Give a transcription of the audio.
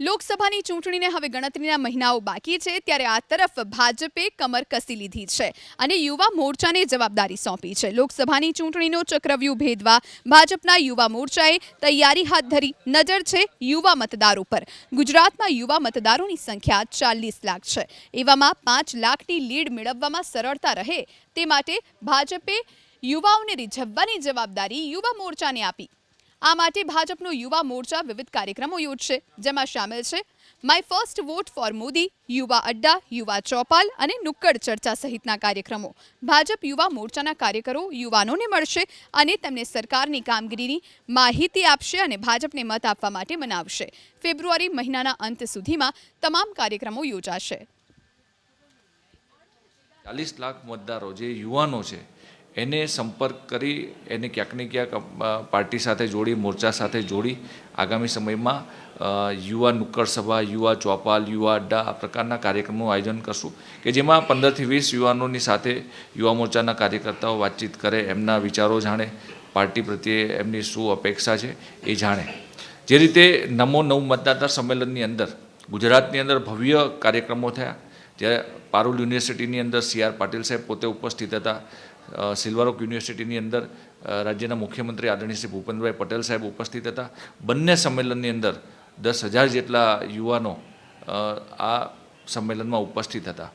લોકસભાની ચૂંટણીને હવે ગણતરીના મહિનાઓ બાકી છે, ત્યારે આ તરફ ભાજપે કમર કસી લીધી છે અને યુવા મોરચાને જવાબદારી સોંપી છે. લોકસભાની ચૂંટણીનો ચક્રવ્યૂહ ભેદવા ભાજપના યુવા મોરચાએ તૈયારી હાથ ધરી. નજર છે યુવા મતદારો પર ગુજરાતમાં યુવા મતદારોની સંખ્યા ચાલીસ લાખ છે. એવામાં પાંચ લાખની લીડ મેળવવામાં સરળતા રહે તે માટે ભાજપે યુવાઓને રીઝવવાની જવાબદારી યુવા મોરચાને આપી. આ માટે ભાજપનો યુવા મોરચા વિવિધ કાર્યક્રમો યોજશે, જેમાં સામેલ છે, my first vote for Modi યુવા અડ્ડા યુવા ચોપાલ અને નુક્કડ ચર્ચા સહિતના કાર્યક્રમો ભાજપ યુવા મોરચાના કાર્યકરો યુવાનોને મળશે અને તેમને સરકારની કામગીરીની માહિતી આપશે અને ભાજપને મત આપવા માટે મનાવશે. ફેબ્રુઆરી મહિનાના અંત સુધીમાં તમામ કાર્યક્રમો યોજાશે. ચાલીસ લાખ મતદારો જે યુવાનો છે એને સંપર્ક કરી, એને ક્યાંક ને ક્યાંક પાર્ટી સાથે જોડી, મોરચા સાથે જોડી, આગામી સમયમાં યુવા નુક્કડ સભા, યુવા ચોપાલ, યુવા અડ્ડા, આ પ્રકારના કાર્યક્રમનું આયોજન કરશું. કે જેમાં પંદરથી વીસ યુવાનોની સાથે યુવા મોરચાના કાર્યકર્તાઓ વાતચીત કરે, એમના વિચારો જાણે, પાર્ટી પ્રત્યે એમની શું અપેક્ષા છે, એ જાણે. જે રીતે નમો નવ મતદાતા સંમેલનની અંદર, ગુજરાતની અંદર ભવ્ય કાર્યક્રમો થયા. જ્યારે પારુલ યુનિવર્સિટીની અંદર સી આર પાટીલ સાહેબ પોતે ઉપસ્થિત હતા સિલ્વર યુનિવર્સિટીની અંદર રાજ્યના મુખ્યમંત્રી આદરણીય શ્રી ભૂપેન્દ્રભાઈ પટેલ સાહેબ ઉપસ્થિત હતા. બંને સંમેલનની અંદર દસ હજાર જેટલા યુવાનો આ સંમેલનમાં ઉપસ્થિત હતા.